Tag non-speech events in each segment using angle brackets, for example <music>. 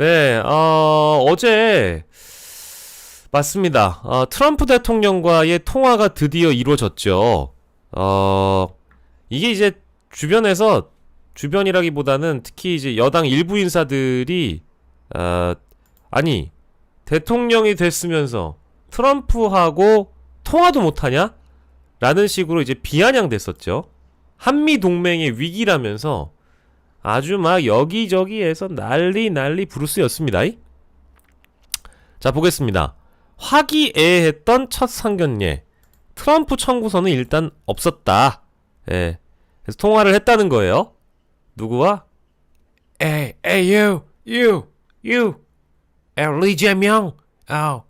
네, 어, 어제 맞습니다. 어, 트럼프 대통령과의 통화가 드디어 이루어졌죠. 어, 이게 이제 주변에서 주변이라기보다는 특히 이제 여당 일부 인사들이 어, 아니 대통령이 됐으면서 트럼프하고 통화도 못하냐? 라는 식으로 이제 비아냥됐었죠. 한미 동맹의 위기라면서 아주 막 여기저기에서 난리 난리 브루스였습니다. 자 보겠습니다. 화기애애했던 첫 상견례 트럼프 청구서는 일단 없었다. 예. 그래서 통화를 했다는 거예요. 누구와? You, you, you. Uh, Lee Jae-myung. Oh,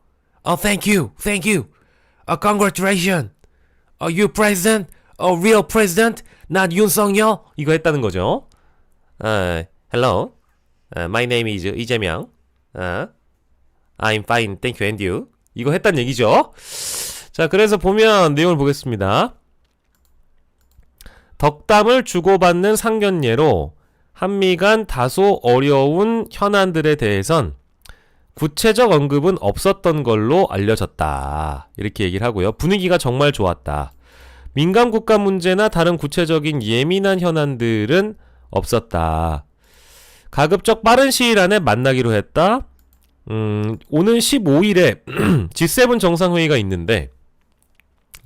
oh, thank you, thank you. Uh, congratulations. Uh, you president, a real president, not Song-yeol. 이거 했다는 거죠. 아, hello. 아, my name is 이재명. 아, I'm fine, thank you, and you. 이거 했단 얘기죠. 자, 그래서 보면 내용을 보겠습니다. 덕담을 주고받는 상견례로 한미 간 다소 어려운 현안들에 대해선 구체적 언급은 없었던 걸로 알려졌다. 이렇게 얘기를 하고요. 분위기가 정말 좋았다. 민감 국가 문제나 다른 구체적인 예민한 현안들은 없었다. 가급적 빠른 시일 안에 만나기로 했다. 음, 오는 15일에 G7 <clears throat> 정상회의가 있는데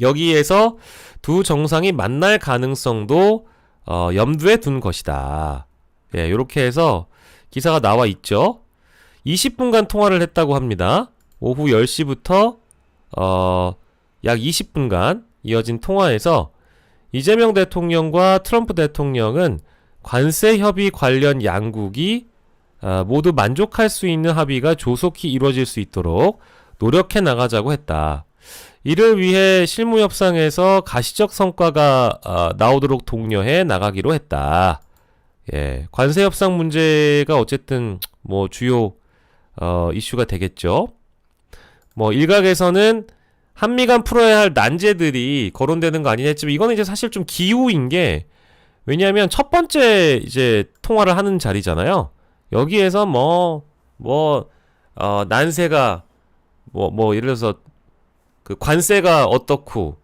여기에서 두 정상이 만날 가능성도 어, 염두에 둔 것이다. 예, 이렇게 해서 기사가 나와 있죠. 20분간 통화를 했다고 합니다. 오후 10시부터 어, 약 20분간 이어진 통화에서 이재명 대통령과 트럼프 대통령은 관세 협의 관련 양국이 어, 모두 만족할 수 있는 합의가 조속히 이루어질 수 있도록 노력해 나가자고 했다. 이를 위해 실무 협상에서 가시적 성과가 어, 나오도록 독려해 나가기로 했다. 예, 관세 협상 문제가 어쨌든 뭐 주요 어, 이슈가 되겠죠. 뭐 일각에서는 한미 간 풀어야 할 난제들이 거론되는 거 아니냐 했지만 이거는 이제 사실 좀 기우인 게 왜냐하면 첫 번째 이제 통화를 하는 자리잖아요. 여기에서 뭐, 뭐, 어, 난세가, 뭐, 뭐, 예를 들어서, 그 관세가 어떻고,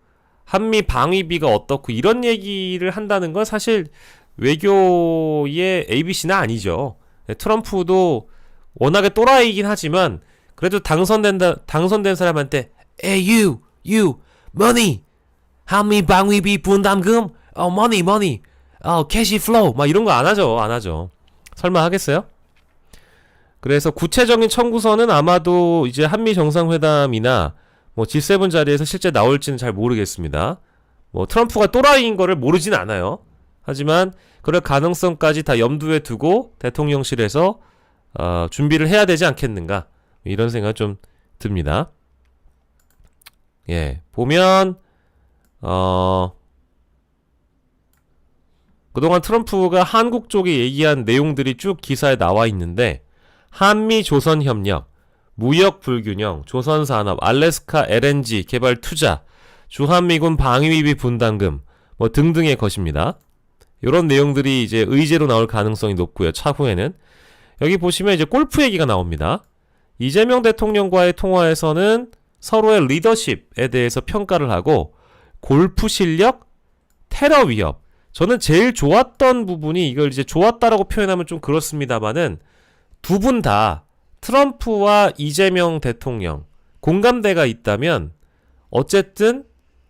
한미 방위비가 어떻고, 이런 얘기를 한다는 건 사실 외교의 ABC는 아니죠. 네, 트럼프도 워낙에 또라이긴 하지만, 그래도 당선된다, 당선된 사람한테, Hey, you, you, money. 한미 방위비 분담금. Oh, money, money. Oh, cash flow. 막 이런 거 안 하죠. 안 하죠. 설마 하겠어요? 그래서 구체적인 청구서는 아마도 이제 한미 정상회담이나 뭐 G7 자리에서 실제 나올지는 잘 모르겠습니다. 뭐 트럼프가 또라이인 거를 모르진 않아요. 하지만 그럴 가능성까지 다 염두에 두고 대통령실에서 어, 준비를 해야 되지 않겠는가 이런 생각 좀 듭니다. 예 보면 어 그동안 트럼프가 한국 쪽에 얘기한 내용들이 쭉 기사에 나와 있는데 한미 조선 협력, 무역 불균형, 조선 산업, 알래스카 LNG 개발 투자, 주한미군 방위비 분담금 뭐 등등의 것입니다. 이런 내용들이 이제 의제로 나올 가능성이 높고요. 차후에는 여기 보시면 이제 골프 얘기가 나옵니다. 이재명 대통령과의 통화에서는 서로의 리더십에 대해서 평가를 하고 골프 실력, 테러 위협. 저는 제일 좋았던 부분이 이걸 이제 좋았다라고 표현하면 좀 그렇습니다만은 두 분 다 트럼프와 이재명 대통령 공감대가 있다면 어쨌든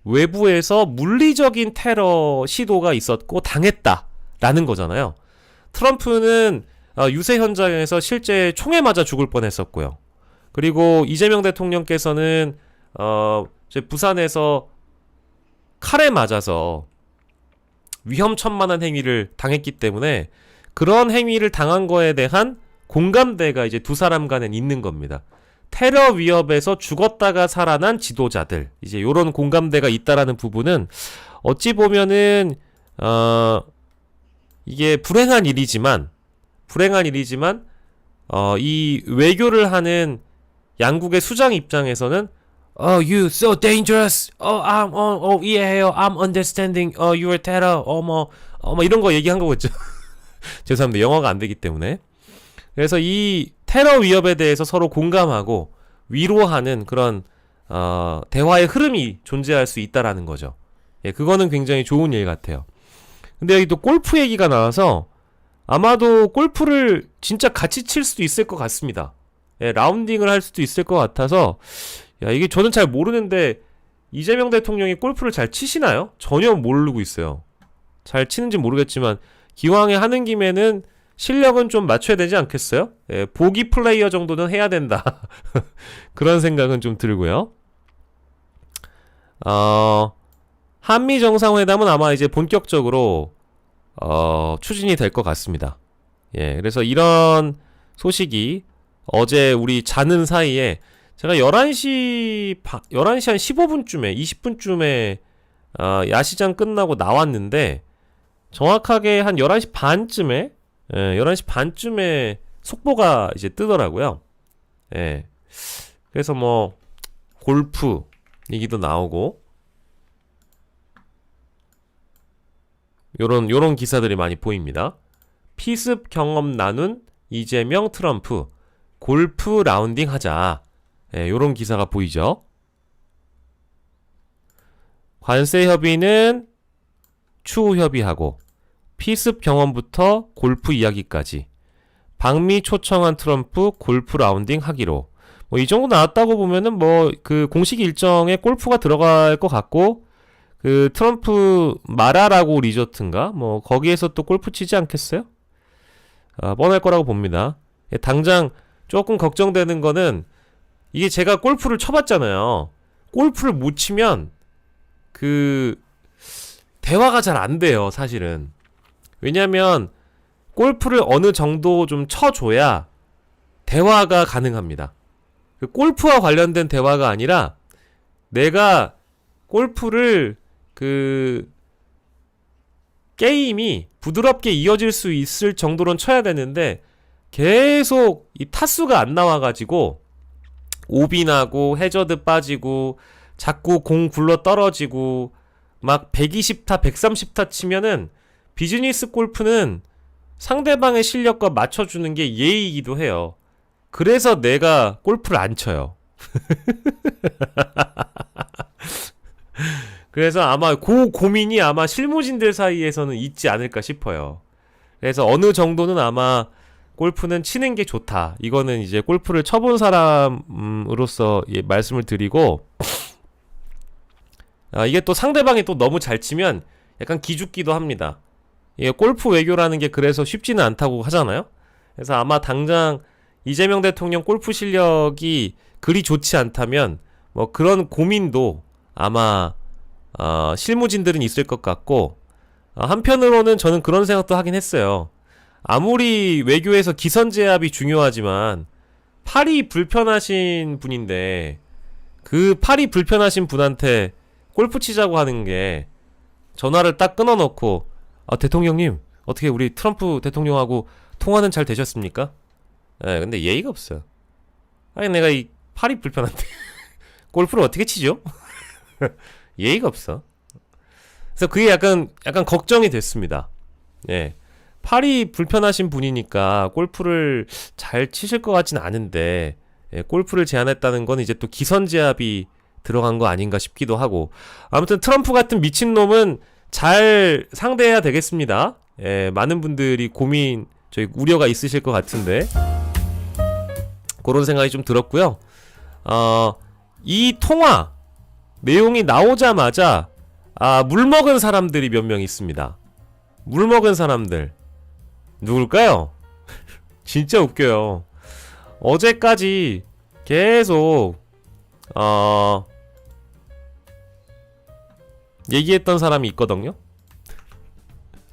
외부에서 물리적인 테러 시도가 있었고 당했다라는 거잖아요. 트럼프는 어, 유세 현장에서 실제 총에 맞아 죽을 뻔했었고요. 그리고 이재명 대통령께서는 어, 부산에서 칼에 맞아서 위험천만한 행위를 당했기 때문에 그런 행위를 당한 거에 대한 공감대가 이제 두 사람 간엔 있는 겁니다. 테러 위협에서 죽었다가 살아난 지도자들 이제 요런 공감대가 있다라는 부분은 어찌 보면은 어 이게 불행한 일이지만 불행한 일이지만 어 이 외교를 하는 양국의 수장 입장에서는 Oh, you so dangerous. Oh, I'm, oh, oh, 이해해요. I'm understanding. Oh, you're terror. Oh, 뭐, 어뭐 이런 거 얘기한 거겠죠. <laughs> 죄송합니다. 영어가 안 되기 때문에. 그래서 이 테러 위협에 대해서 서로 공감하고 위로하는 그런 어, 대화의 흐름이 존재할 수 있다라는 거죠. 예, 그거는 굉장히 좋은 일 같아요. 근데 여기 또 골프 얘기가 나와서 아마도 골프를 진짜 같이 칠 수도 있을 것 같습니다. 예, 라운딩을 할 수도 있을 것 같아서 야, 이게 저는 잘 모르는데 이재명 대통령이 골프를 잘 치시나요? 전혀 모르고 있어요. 잘 치는지 모르겠지만 기왕에 하는 김에는 실력은 좀 맞춰야 되지 않겠어요? 예, 보기 플레이어 정도는 해야 된다. <laughs> 그런 생각은 좀 들고요. 어, 한미 정상회담은 아마 이제 본격적으로 어, 추진이 될 것 같습니다. 예, 그래서 이런 소식이 어제 우리 자는 사이에 제가 11시, 바, 11시 한 15분쯤에, 20분쯤에, 어, 야시장 끝나고 나왔는데, 정확하게 한 11시 반쯤에, 예, 11시 반쯤에 속보가 이제 뜨더라고요. 예. 그래서 뭐, 골프 얘기도 나오고, 요런, 요런 기사들이 많이 보입니다. 피습 경험 나눈 이재명 트럼프, 골프 라운딩 하자. 예, 요런 기사가 보이죠. 관세 협의는 추후 협의하고 피습 경험부터 골프 이야기까지 방미 초청한 트럼프 골프 라운딩 하기로 뭐 이 정도 나왔다고 보면은 뭐 그 공식 일정에 골프가 들어갈 것 같고 그 트럼프 마라라고 리조트인가 뭐 거기에서 또 골프 치지 않겠어요? 아, 뻔할 거라고 봅니다. 예, 당장 조금 걱정되는 거는 이게 제가 골프를 쳐봤잖아요. 골프를 못 치면 그 대화가 잘 안 돼요, 사실은. 왜냐면 골프를 어느 정도 좀 쳐줘야 대화가 가능합니다. 그 골프와 관련된 대화가 아니라 내가 골프를 그 게임이 부드럽게 이어질 수 있을 정도로는 쳐야 되는데 계속 이 타수가 안 나와가지고 오비 나고 해저드 빠지고 자꾸 공 굴러 떨어지고 막 120타 130타 치면은 비즈니스 골프는 상대방의 실력과 맞춰주는 게 예의이기도 해요. 그래서 내가 골프를 안 쳐요. <laughs> 그래서 아마 그 고민이 아마 실무진들 사이에서는 있지 않을까 싶어요. 그래서 어느 정도는 아마 골프는 치는 게 좋다. 이거는 이제 골프를 쳐본 사람으로서 예, 말씀을 드리고 아, 이게 또 상대방이 또 너무 잘 치면 약간 기죽기도 합니다. 이게 골프 외교라는 게 그래서 쉽지는 않다고 하잖아요. 그래서 아마 당장 이재명 대통령 골프 실력이 그리 좋지 않다면 뭐 그런 고민도 아마 어, 실무진들은 있을 것 같고 어, 한편으로는 저는 그런 생각도 하긴 했어요. 아무리 외교에서 기선 제압이 중요하지만 팔이 불편하신 분인데 그 팔이 불편하신 분한테 골프 치자고 하는 게 전화를 딱 끊어놓고 아 대통령님 어떻게 우리 트럼프 대통령하고 통화는 잘 되셨습니까? 예, 근데 예의가 없어요. 아니 내가 이 팔이 불편한데 <laughs> 골프를 어떻게 치죠? <laughs> 예의가 없어. 그래서 그게 약간 약간 걱정이 됐습니다. 예. 팔이 불편하신 분이니까 골프를 잘 치실 것 같진 않은데 예, 골프를 제안했다는 건 이제 또 기선 제압이 들어간 거 아닌가 싶기도 하고 아무튼 트럼프 같은 미친 놈은 잘 상대해야 되겠습니다. 예, 많은 분들이 고민 저희 우려가 있으실 것 같은데 그런 생각이 좀 들었고요. 어, 이 통화 내용이 나오자마자 아, 물 먹은 사람들이 몇 명 있습니다. 물 먹은 사람들 누굴까요? <laughs> 진짜 웃겨요. 어제까지 계속 어 얘기했던 사람이 있거든요.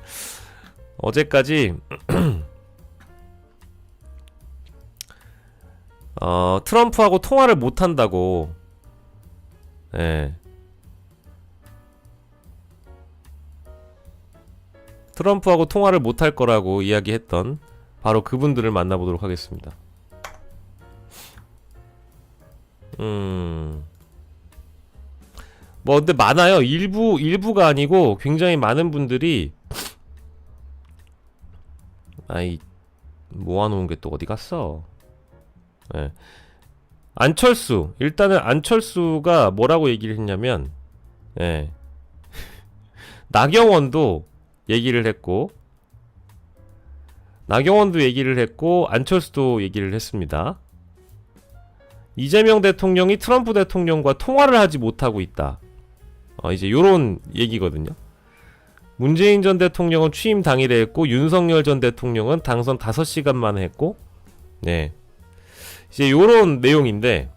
<laughs> 어제까지 <clears throat> 어 트럼프하고 통화를 못 한다고 예. 트럼프하고 통화를 못 할 거라고 이야기했던 바로 그분들을 만나보도록 하겠습니다. 음. 뭐 근데 많아요. 일부 일부가 아니고 굉장히 많은 분들이 아이 모아놓은 게 또 어디 갔어? 예. 안철수 일단은 안철수가 뭐라고 얘기를 했냐면 예. <laughs> 나경원도 얘기를 했고 나경원도 얘기를 했고 안철수도 얘기를 했습니다. 이재명 대통령이 트럼프 대통령과 통화를 하지 못하고 있다. 어, 이제 요런 얘기거든요. 문재인 전 대통령은 취임 당일에 했고 윤석열 전 대통령은 당선 5시간 만에 했고 네. 이제 요런 내용인데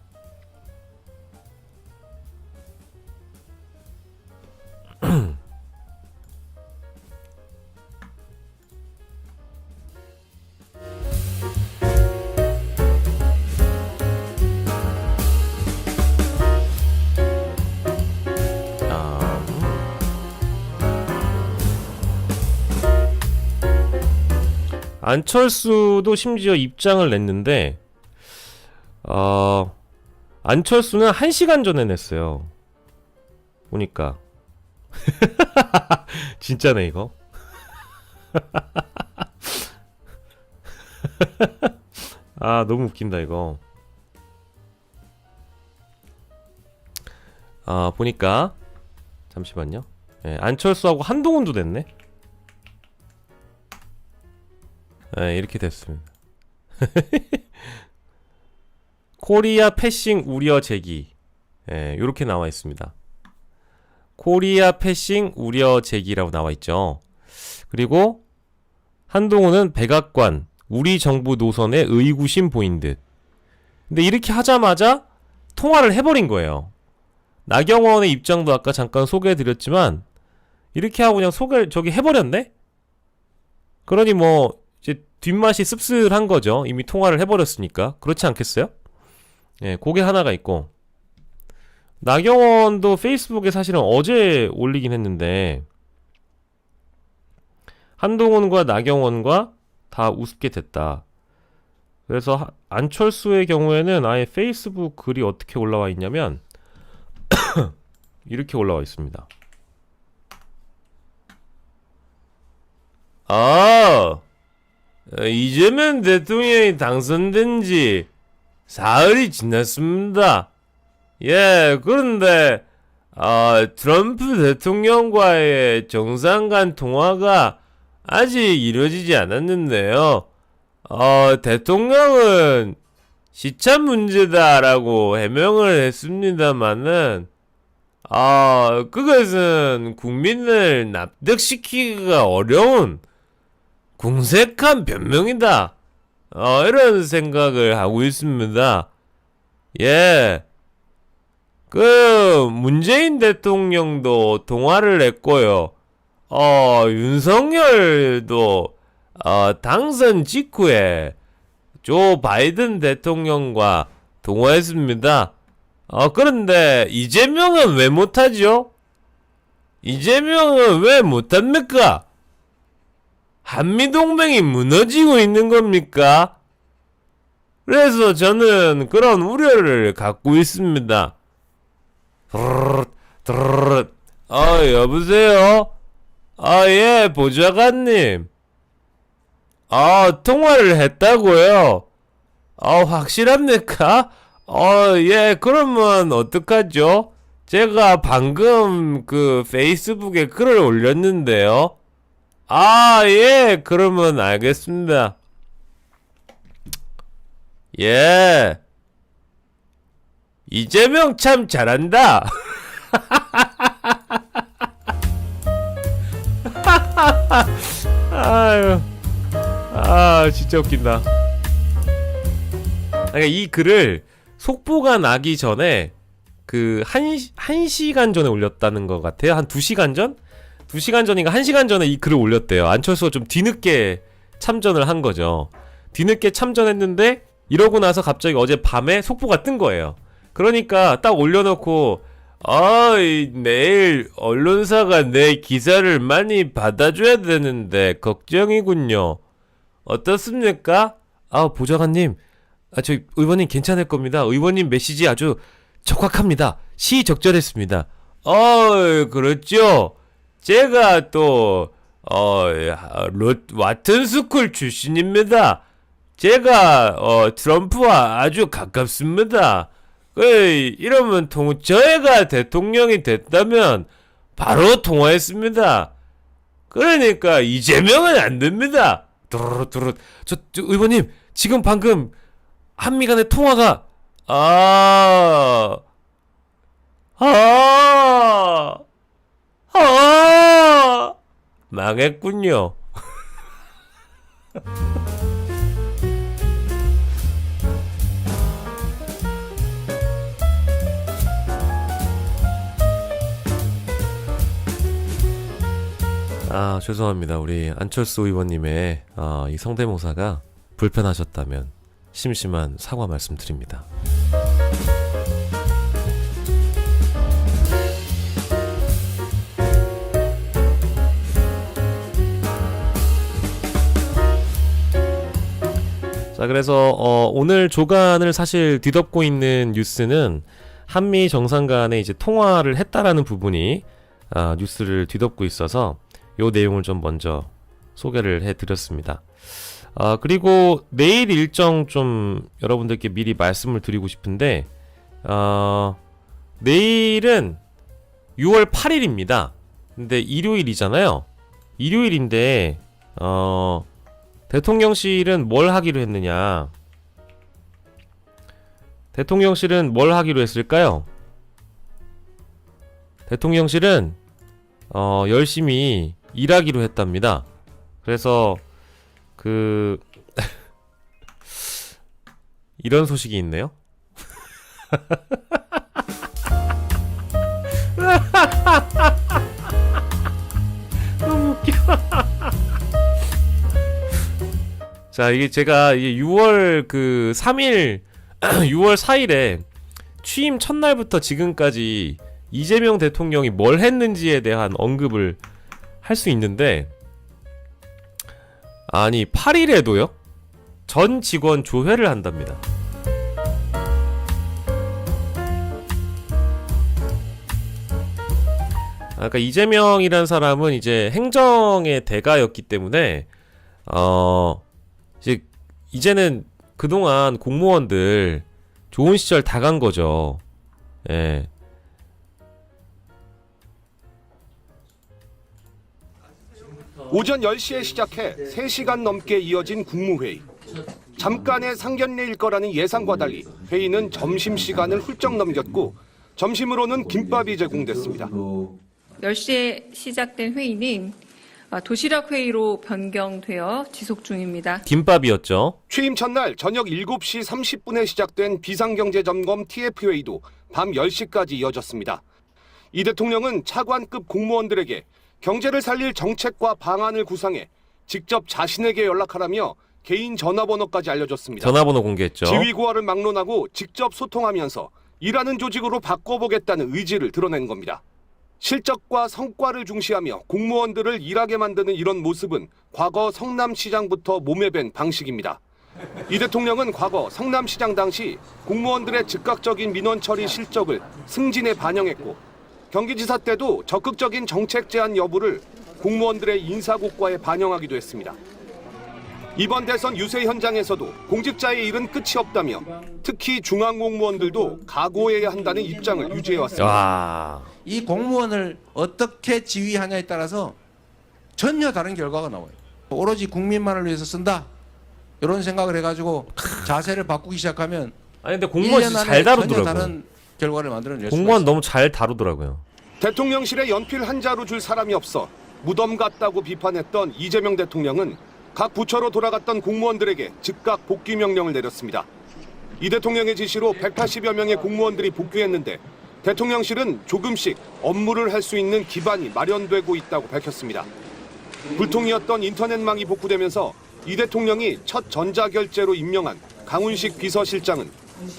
안철수도 심지어 입장을 냈는데 어 안철수는 1시간 전에 냈어요. 보니까 <laughs> 진짜네 이거. <laughs> 아 너무 웃긴다 이거. 아 보니까 잠시만요. 예, 안철수하고 한동훈도 됐네. 예, 이렇게 됐습니다. <laughs> 코리아 패싱 우려 제기. 예, 요렇게 나와 있습니다. 코리아 패싱 우려 제기라고 나와 있죠. 그리고 한동훈은 백악관 우리 정부 노선에 의구심 보인 듯. 근데 이렇게 하자마자 통화를 해버린 거예요. 나경원의 입장도 아까 잠깐 소개해드렸지만 이렇게 하고 그냥 소개 저기 해버렸네. 그러니 뭐 뒷맛이 씁쓸한 거죠. 이미 통화를 해버렸으니까 그렇지 않겠어요? 예, 그게 하나가 있고 나경원도 페이스북에 사실은 어제 올리긴 했는데 한동훈과 나경원과 다 우습게 됐다. 그래서 하- 안철수의 경우에는 아예 페이스북 글이 어떻게 올라와 있냐면 <coughs> 이렇게 올라와 있습니다. 아, 어, 이재명 대통령이 당선된 지 사흘이 지났습니다. 예, 그런데, 아, 트럼프 대통령과의 정상 간 통화가 아직 이루어지지 않았는데요. 어, 대통령은 시차 문제다라고 해명을 했습니다만은, 아, 그것은 국민을 납득시키기가 어려운 궁색한 변명이다. 어, 이런 생각을 하고 있습니다. 예. 그, 문재인 대통령도 통화를 했고요. 어, 윤석열도, 어, 당선 직후에 조 바이든 대통령과 통화했습니다. 어, 그런데 이재명은 왜 못하죠? 이재명은 왜 못합니까? 한미동맹이 무너지고 있는 겁니까? 그래서 저는 그런 우려를 갖고 있습니다. 아, 여보세요? 아, 예, 보좌관님. 아, 통화를 했다고요? 아, 확실합니까? 어, 예, 그러면 어떡하죠? 제가 방금 그 페이스북에 글을 올렸는데요. 아, 예, 그러면 알겠습니다. 예. 이재명 참 잘한다. <laughs> 아유. 아, 진짜 웃긴다. 그러니까 이 글을 속보가 나기 전에 그 한, 한 시간 전에 올렸다는 것 같아요. 한 두 시간 전? 두 시간 전인가 한 시간 전에 이 글을 올렸대요. 안철수가 좀 뒤늦게 참전을 한 거죠. 뒤늦게 참전했는데 이러고 나서 갑자기 어제 밤에 속보가 뜬 거예요. 그러니까 딱 올려놓고 아, 이 내일 언론사가 내 기사를 많이 받아줘야 되는데 걱정이군요. 어떻습니까? 아, 보좌관님, 아, 저 의원님 괜찮을 겁니다. 의원님 메시지 아주 적확합니다. 시적절했습니다. 어, 그렇죠. 제가 또 어, 로, 와튼 스쿨 출신입니다. 제가 어, 트럼프와 아주 가깝습니다. 그 이러면 통 저희가 대통령이 됐다면 바로 통화했습니다. 그러니까 이재명은 안 됩니다. 두루두루 저, 저 의원님 지금 방금 한미 간의 통화가 아 아, 아, 망했군요. 아, 죄송합니다. 우리 안철수 의원님의 어, 이 성대모사가 불편하셨다면 심심한 사과 말씀드립니다. 자, 그래서 어, 오늘 조간을 사실 뒤덮고 있는 뉴스는 한미 정상 간에 이제 통화를 했다라는 부분이 아, 뉴스를 뒤덮고 있어서 요 내용을 좀 먼저 소개를 해드렸습니다. 아, 그리고 내일 일정 좀 여러분들께 미리 말씀을 드리고 싶은데, 어, 내일은 6월 8일입니다. 근데 일요일이잖아요. 일요일인데, 어, 대통령실은 뭘 하기로 했느냐? 대통령실은 뭘 하기로 했을까요? 대통령실은 어, 열심히 일하기로 했답니다. 그래서 그 <laughs> 이런 소식이 있네요. <laughs> 자, 이게 제가 이게 6월 그 3일 6월 4일에 취임 첫날부터 지금까지 이재명 대통령이 뭘 했는지에 대한 언급을 할 수 있는데 아니 8일에도요? 전 직원 조회를 한답니다. 아까 이재명이란 사람은 이제 행정의 대가였기 때문에 어 이제 이제는 그동안 공무원들 좋은 시절 다 간 거죠. 예. 오전 10시에 시작해 3시간 넘게 이어진 국무회의. 잠깐의 상견례일 거라는 예상과 달리 회의는 점심시간을 훌쩍 넘겼고 점심으로는 김밥이 제공됐습니다. 10시에 시작된 회의는 아, 도시락 회의로 변경되어 지속 중입니다. 김밥이었죠. 취임 첫날 저녁 7시 30분에 시작된 비상경제점검 TF회의도 밤 10시까지 이어졌습니다. 이 대통령은 차관급 공무원들에게 경제를 살릴 정책과 방안을 구상해 직접 자신에게 연락하라며 개인 전화번호까지 알려줬습니다. 전화번호 공개했죠. 지휘 고하를 막론하고 직접 소통하면서 일하는 조직으로 바꿔보겠다는 의지를 드러낸 겁니다. 실적과 성과를 중시하며 공무원들을 일하게 만드는 이런 모습은 과거 성남시장부터 몸에 밴 방식입니다. 이 대통령은 과거 성남시장 당시 공무원들의 즉각적인 민원 처리 실적을 승진에 반영했고 경기지사 때도 적극적인 정책 제안 여부를 공무원들의 인사고과에 반영하기도 했습니다. 이번 대선 유세 현장에서도 공직자의 일은 끝이 없다며 특히 중앙공무원들도 각오해야 한다는 입장을 유지해왔습니다. 와. 이 공무원을 어떻게 지휘하냐에 따라서 전혀 다른 결과가 나와요. 오로지 국민만을 위해서 쓴다. 이런 생각을 해가지고 자세를 바꾸기 시작하면 아니 근데 공무원 1년 진짜 안에 잘 전혀 다루더라고요. 다른 결과를 만들어낼 공무원. 너무 잘 다루더라고요. 대통령실에 연필 한 자루 줄 사람이 없어 무덤 같다고 비판했던 이재명 대통령은 각 부처로 돌아갔던 공무원들에게 즉각 복귀 명령을 내렸습니다. 이 대통령의 지시로 180여 명의 공무원들이 복귀했는데 대통령실은 조금씩 업무를 할 수 있는 기반이 마련되고 있다고 밝혔습니다. 불통이었던 인터넷망이 복구되면서 이 대통령이 첫 전자결제로 임명한 강훈식 비서실장은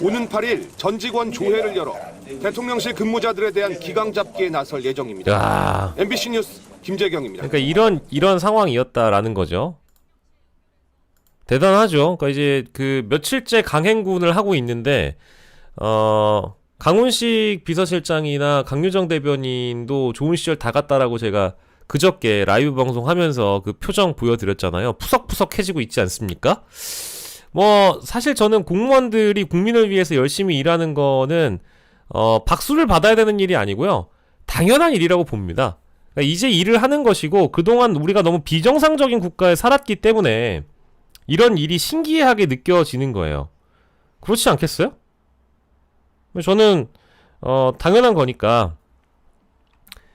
오는 8일 전 직원 조회를 열어 대통령실 근무자들에 대한 기강 잡기에 나설 예정입니다. 야. MBC 뉴스 김재경입니다. 그러니까 이런 이런 상황이었다라는 거죠. 대단하죠. 그러니까 이제 그 며칠째 강행군을 하고 있는데 어 강훈식 비서실장이나 강유정 대변인도 좋은 시절 다 갔다라고 제가 그저께 라이브 방송하면서 그 표정 보여드렸잖아요. 푸석푸석해지고 있지 않습니까? 뭐 사실 저는 공무원들이 국민을 위해서 열심히 일하는 거는 어 박수를 받아야 되는 일이 아니고요. 당연한 일이라고 봅니다. 그러니까 이제 일을 하는 것이고 그동안 우리가 너무 비정상적인 국가에 살았기 때문에 이런 일이 신기하게 느껴지는 거예요. 그렇지 않겠어요? 저는 어 당연한 거니까.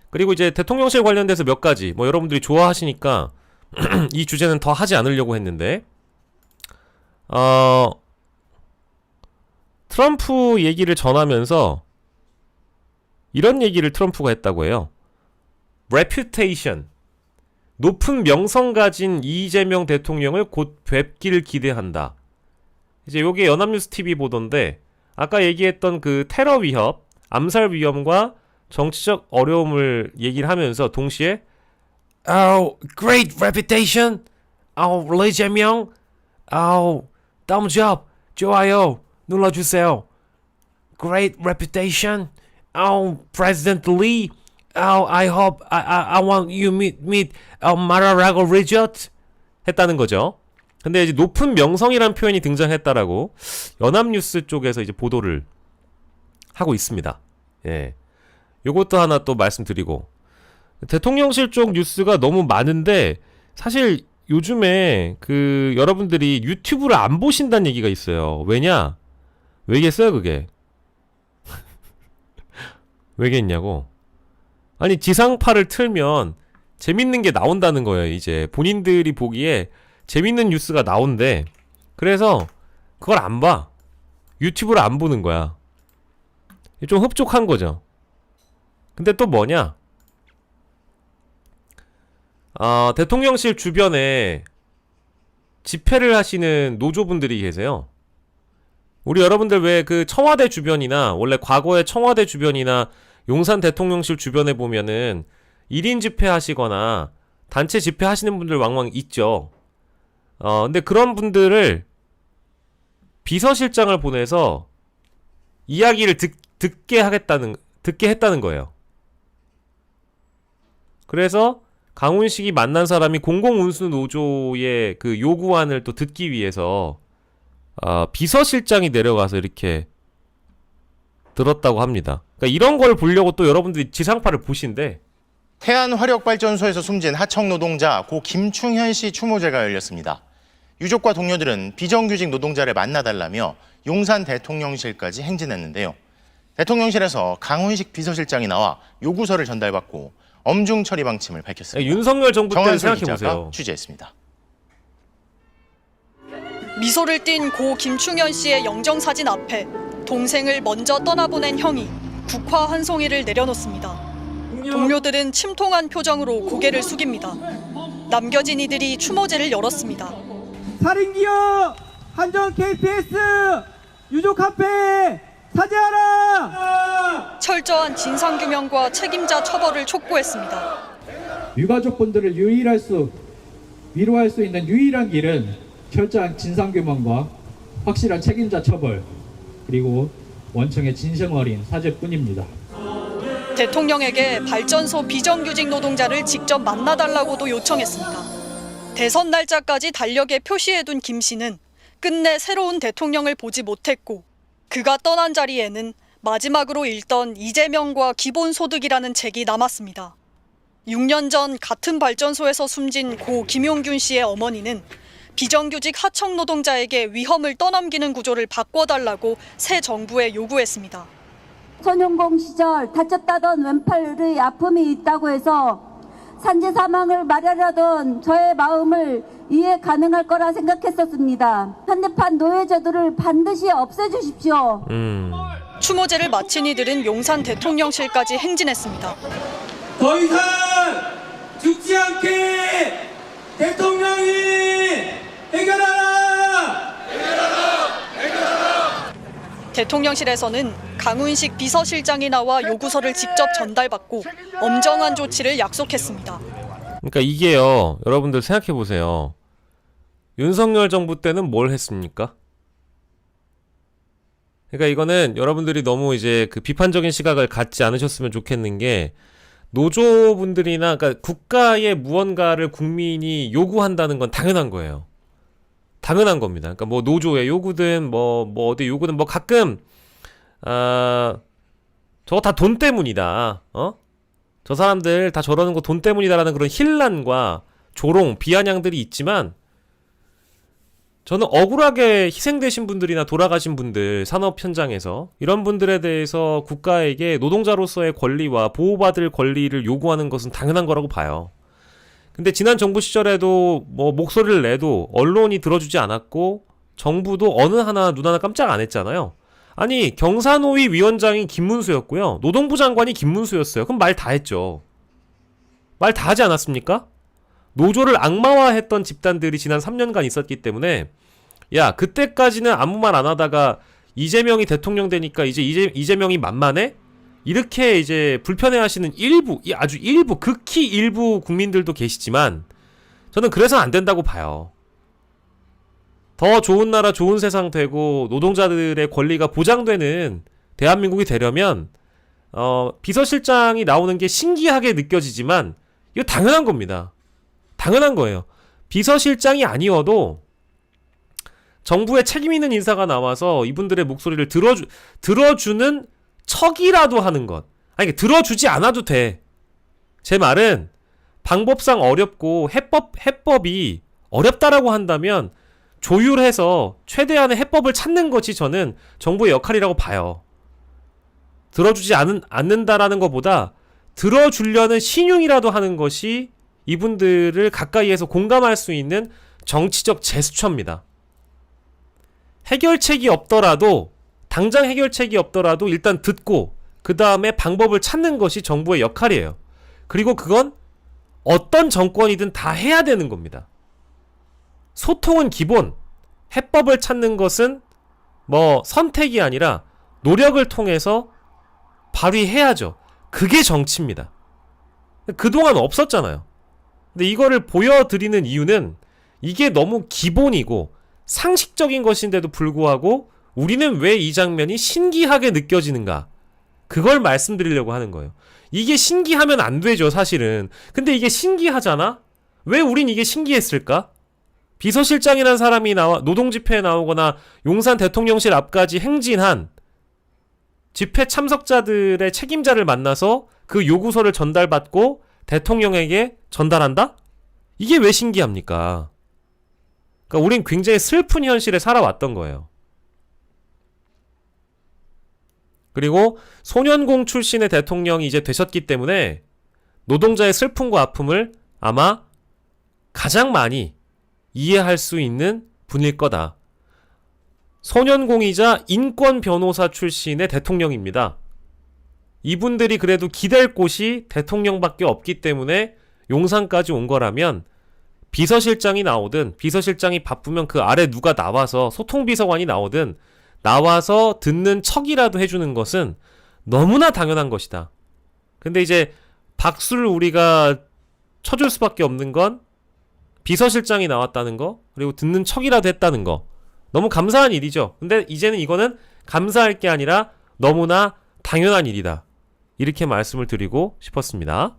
그리고 이제 대통령실 관련돼서 몇 가지 뭐 여러분들이 좋아하시니까 <clears throat> 이 주제는 더 하지 않으려고 했는데 어 트럼프 얘기를 전하면서 이런 얘기를 트럼프가 했다고 해요. reputation 높은 명성 가진 이재명 대통령을 곧 뵙기를 기대한다. 이제 요게 연합뉴스 TV 보던데 아까 얘기했던 그 테러 위협, 암살 위험과 정치적 어려움을 얘기를 하면서 동시에 Oh, great reputation. Oh, 리재명. Oh, thumbs. 좋아요. 눌러주세요. Great reputation. Oh, President Lee. Oh, I hope I I, I want you meet meet uh, Mar-a-Lago resort. 했다는 거죠. 근데 이제 높은 명성이라는 표현이 등장했다라고 연합뉴스 쪽에서 이제 보도를 하고 있습니다. 예. 요것도 하나 또 말씀드리고 대통령실 쪽 뉴스가 너무 많은데 사실 요즘에 그 여러분들이 유튜브를 안 보신다는 얘기가 있어요. 왜냐? 왜겠어요, 그게? <laughs> 왜겠냐고? 아니, 지상파를 틀면 재밌는 게 나온다는 거예요, 이제. 본인들이 보기에 재밌는 뉴스가 나온대. 그래서 그걸 안 봐. 유튜브를 안 보는 거야. 좀 흡족한 거죠. 근데 또 뭐냐? 아, 대통령실 주변에 집회를 하시는 노조분들이 계세요. 우리 여러분들 왜 그 청와대 주변이나 원래 과거에 청와대 주변이나 용산 대통령실 주변에 보면은 1인 집회 하시거나 단체 집회 하시는 분들 왕왕 있죠. 어, 근데 그런 분들을 비서실장을 보내서 이야기를 듣, 듣게 하겠다는, 듣게 했다는 거예요. 그래서 강훈식이 만난 사람이 공공운수 노조의 그 요구안을 또 듣기 위해서 어, 비서실장이 내려가서 이렇게 들었다고 합니다. 그러니까 이런 걸 보려고 또 여러분들이 지상파를 보신대. 태안화력발전소에서 숨진 하청 노동자 고 김충현 씨 추모제가 열렸습니다. 유족과 동료들은 비정규직 노동자를 만나달라며 용산 대통령실까지 행진했는데요. 대통령실에서 강훈식 비서실장이 나와 요구서를 전달받고 엄중 처리 방침을 밝혔습니다. 윤석열 정부 때 정한솔 생각해 기자가 보세요. 취재했습니다. 미소를 띤 고 김충현 씨의 영정사진 앞에 동생을 먼저 떠나보낸 형이 국화 한 송이를 내려놓습니다. 동료들은 침통한 표정으로 고개를 숙입니다. 남겨진 이들이 추모제를 열었습니다. 살인기업 한정 KPS 유족 카페 사죄하라! 철저한 진상 규명과 책임자 처벌을 촉구했습니다. 유가족분들을 유일할 수 위로할 수 있는 유일한 길은 철저한 진상 규명과 확실한 책임자 처벌 그리고 원청의 진심 어린 사죄뿐입니다. 대통령에게 발전소 비정규직 노동자를 직접 만나달라고도 요청했습니다. 대선 날짜까지 달력에 표시해둔 김 씨는 끝내 새로운 대통령을 보지 못했고 그가 떠난 자리에는 마지막으로 읽던 이재명과 기본소득이라는 책이 남았습니다. 6년 전 같은 발전소에서 숨진 고 김용균 씨의 어머니는 비정규직 하청 노동자에게 위험을 떠넘기는 구조를 바꿔달라고 새 정부에 요구했습니다. 전용공 시절 다쳤다던 왼팔의 아픔이 있다고 해서 산재 사망을 말하려던 저의 마음을 이해 가능할 거라 생각했었습니다. 현대판 노예제도를 반드시 없애주십시오. 음. 추모제를 마친 이들은 용산 대통령실까지 행진했습니다. 더 이상 죽지 않게 대통령이 해결하라! 대통령실에서는 강훈식 비서실장이 나와 요구서를 직접 전달받고 엄정한 조치를 약속했습니다. 그러니까 이게요, 여러분들 생각해 보세요. 윤석열 정부 때는 뭘 했습니까? 그러니까 이거는 여러분들이 너무 이제 그 비판적인 시각을 갖지 않으셨으면 좋겠는 게 노조분들이나 그러니까 국가의 무언가를 국민이 요구한다는 건 당연한 거예요. 당연한 겁니다. 그러니까 뭐 노조의 요구든 뭐뭐 어디 요구든 뭐 가끔 아 저거 다 돈 때문이다. 어? 저 사람들 다 저러는 거 돈 때문이다라는 그런 힐난과 조롱, 비아냥들이 있지만 저는 억울하게 희생되신 분들이나 돌아가신 분들 산업 현장에서 이런 분들에 대해서 국가에게 노동자로서의 권리와 보호받을 권리를 요구하는 것은 당연한 거라고 봐요. 근데 지난 정부 시절에도 뭐 목소리를 내도 언론이 들어주지 않았고 정부도 어느 하나 눈 하나 깜짝 안 했잖아요. 아니 경사노위 위원장이 김문수였고요. 노동부 장관이 김문수였어요. 그럼 말 다 했죠. 말 다 하지 않았습니까? 노조를 악마화했던 집단들이 지난 3년간 있었기 때문에 야 그때까지는 아무 말 안 하다가 이재명이 대통령 되니까 이제 이재, 이재명이 만만해? 이렇게 이제 불편해하시는 일부 이 아주 일부 극히 일부 국민들도 계시지만 저는 그래서 안 된다고 봐요. 더 좋은 나라 좋은 세상 되고 노동자들의 권리가 보장되는 대한민국이 되려면 어, 비서실장이 나오는 게 신기하게 느껴지지만 이거 당연한 겁니다. 당연한 거예요. 비서실장이 아니어도 정부의 책임 있는 인사가 나와서 이분들의 목소리를 들어주, 들어주는 척이라도 하는 것. 아니, 들어주지 않아도 돼. 제 말은 방법상 어렵고 해법, 해법이 어렵다라고 한다면 조율해서 최대한의 해법을 찾는 것이 저는 정부의 역할이라고 봐요. 들어주지 않은, 않는다라는 것보다 들어주려는 신용이라도 하는 것이 이분들을 가까이에서 공감할 수 있는 정치적 제스처입니다. 해결책이 없더라도 당장 해결책이 없더라도 일단 듣고 그 다음에 방법을 찾는 것이 정부의 역할이에요. 그리고 그건 어떤 정권이든 다 해야 되는 겁니다. 소통은 기본, 해법을 찾는 것은 뭐 선택이 아니라 노력을 통해서 발휘해야죠. 그게 정치입니다. 그동안 없었잖아요. 근데 이거를 보여드리는 이유는 이게 너무 기본이고 상식적인 것인데도 불구하고 우리는 왜 이 장면이 신기하게 느껴지는가? 그걸 말씀드리려고 하는 거예요. 이게 신기하면 안 되죠, 사실은. 근데 이게 신기하잖아? 왜 우린 이게 신기했을까? 비서실장이라는 사람이 나와, 노동집회에 나오거나 용산 대통령실 앞까지 행진한 집회 참석자들의 책임자를 만나서 그 요구서를 전달받고 대통령에게 전달한다? 이게 왜 신기합니까? 그러니까 우린 굉장히 슬픈 현실에 살아왔던 거예요. 그리고 소년공 출신의 대통령이 이제 되셨기 때문에 노동자의 슬픔과 아픔을 아마 가장 많이 이해할 수 있는 분일 거다. 소년공이자 인권 변호사 출신의 대통령입니다. 이분들이 그래도 기댈 곳이 대통령밖에 없기 때문에 용산까지 온 거라면 비서실장이 나오든 비서실장이 바쁘면 그 아래 누가 나와서 소통비서관이 나오든 나와서 듣는 척이라도 해주는 것은 너무나 당연한 것이다. 근데 이제 박수를 우리가 쳐줄 수밖에 없는 건 비서실장이 나왔다는 거 그리고 듣는 척이라도 했다는 거 너무 감사한 일이죠. 근데 이제는 이거는 감사할 게 아니라 너무나 당연한 일이다. 이렇게 말씀을 드리고 싶었습니다.